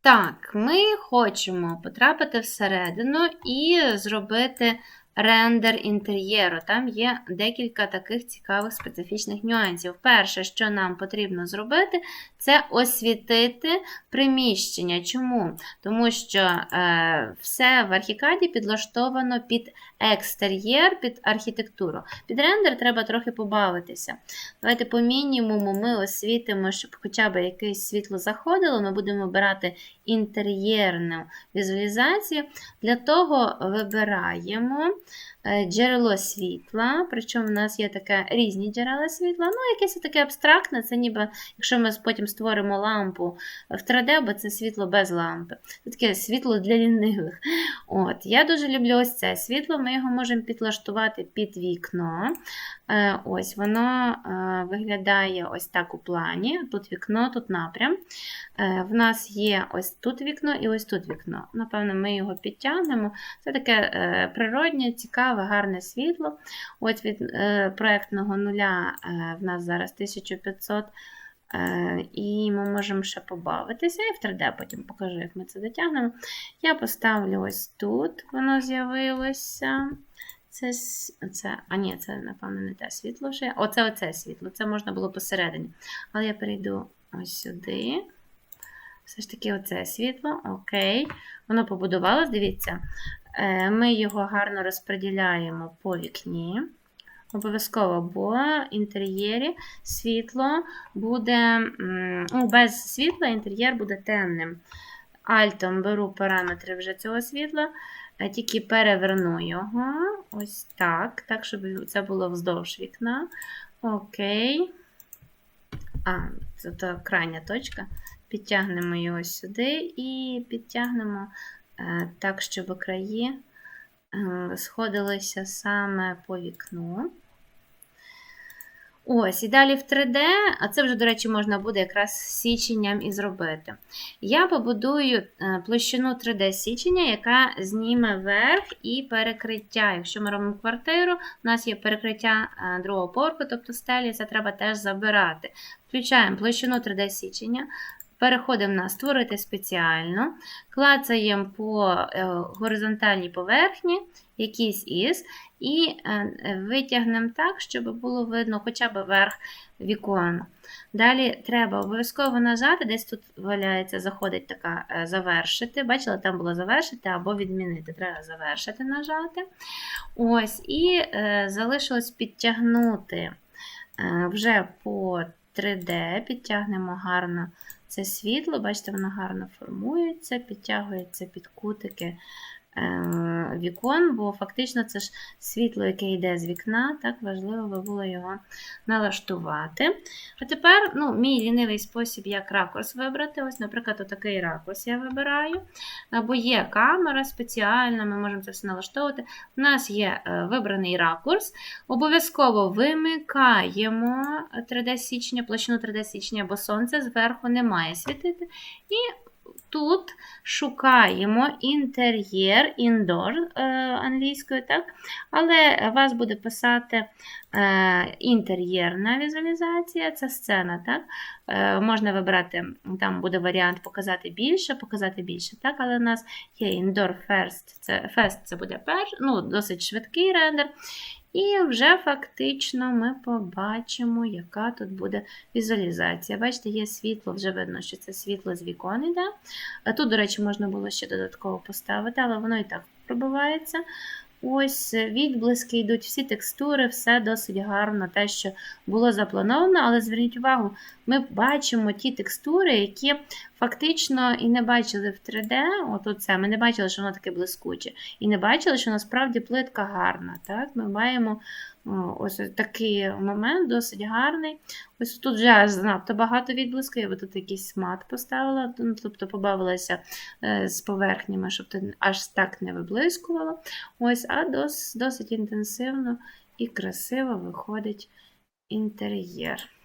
Так, ми хочемо потрапити всередину і зробити рендер інтер'єру. Там є декілька таких цікавих специфічних нюансів. Перше, що нам потрібно зробити, це освітити приміщення. Чому? Тому що е, все в архікаді підлаштовано під екстер'єр, під архітектуру. Під рендер треба трохи побавитися. Давайте по мінімуму ми освітимо, щоб хоча б якесь світло заходило. Ми будемо обирати інтер'єрну візуалізацію. Для того вибираємо джерело світла, причому в нас є таке різні джерела світла. Ну, якесь таке абстрактне, це ніби, якщо ми потім створимо лампу в 3D, бо це світло без лампи. Це таке світло для лінивих. От, Я дуже люблю ось це світло, ми його можемо підлаштувати під вікно. Е, Ось Воно е, виглядає ось так у плані. Тут вікно, тут напрям. Е, В нас є ось тут вікно і ось тут вікно. Напевно, ми його підтягнемо. Це таке е, природнє, цікаве, гарне світло. Ось від е, проєктного нуля е, в нас зараз 1500. Е, І ми можемо ще побавитися. І в 3D потім покажу, як ми це дотягнемо. Я поставлю ось тут, воно з'явилося. Це, це, а ні, це, напевно, не те світло вже. Оце оце світло. Це можна було посередині. Але я перейду ось сюди. Все ж таки, оце світло. Окей. Воно побудувалось, дивіться. Е, Ми його гарно розподіляємо по вікні. Обов'язково, бо в інтер'єрі світло буде, ну, без світла інтер'єр буде темним. Альтом беру параметри вже цього світла, е, тільки переверну його. Ось так, так, щоб це було вздовж вікна. Окей. А, це крайня точка. Підтягнемо його сюди і підтягнемо так, щоб краї е, сходилися саме по вікну. Ось, і далі в 3D, а це вже, до речі, можна буде якраз січенням і зробити. Я побудую е, площину 3D-січення, яка зніме верх і перекриття. Якщо ми робимо квартиру, у нас є перекриття е, другого поверху, тобто стелі, це треба теж забирати. Включаємо площину 3D-січення. Переходимо на створити спеціально, клацаємо по е, горизонтальній поверхні, якийсь із, і е, витягнемо так, щоб було видно хоча б верх вікон. Далі треба обов'язково нажати, десь тут валяється, заходить така е, завершити. Бачила, там було завершити або відмінити. Треба завершити нажати. Ось, І залишилось підтягнути вже по 3D, підтягнемо гарно це світло, бачите, воно гарно формується, підтягується під кутики вікон, бо фактично це ж світло, яке йде з вікна, так важливо було його налаштувати. А тепер ну, мій лінивий спосіб, як ракурс вибрати. Ось, наприклад, отакий ракурс я вибираю. Або є камера спеціальна, ми можемо це все налаштовувати. У нас є е, вибраний ракурс. Обов'язково вимикаємо 3D-січення, площину 3D-січення, бо сонце зверху не має світити. І тут шукаємо інтер'єр, індор е, англійською, так? але вас буде писати е, інтер'єрна візуалізація, це сцена. так? Е, можна вибрати, там буде варіант показати більше, показати більше, так? але у нас є indoor first, це, first це буде перший, ну, досить швидкий рендер. І вже фактично ми побачимо, яка тут буде візуалізація. Бачите, є світло, вже видно, що це світло з вікон іде. Тут, до речі, можна було ще додатково поставити, але воно і так пробивається. Ось відблиски йдуть, всі текстури, все досить гарно, те, що було заплановано, але зверніть увагу, ми бачимо ті текстури, які фактично і не бачили в 3D. От це, Ми не бачили, що воно таке блискуче. І не бачили, що насправді плитка гарна. Так? Ми маємо ось такий момент, досить гарний. Ось тут вже занадто багато відблиску, я би тут якийсь мат поставила, ну, тобто побавилася е, з поверхнями, щоб ти аж так не виблискувало. Ось, А дос, досить інтенсивно і красиво виходить інтер'єр.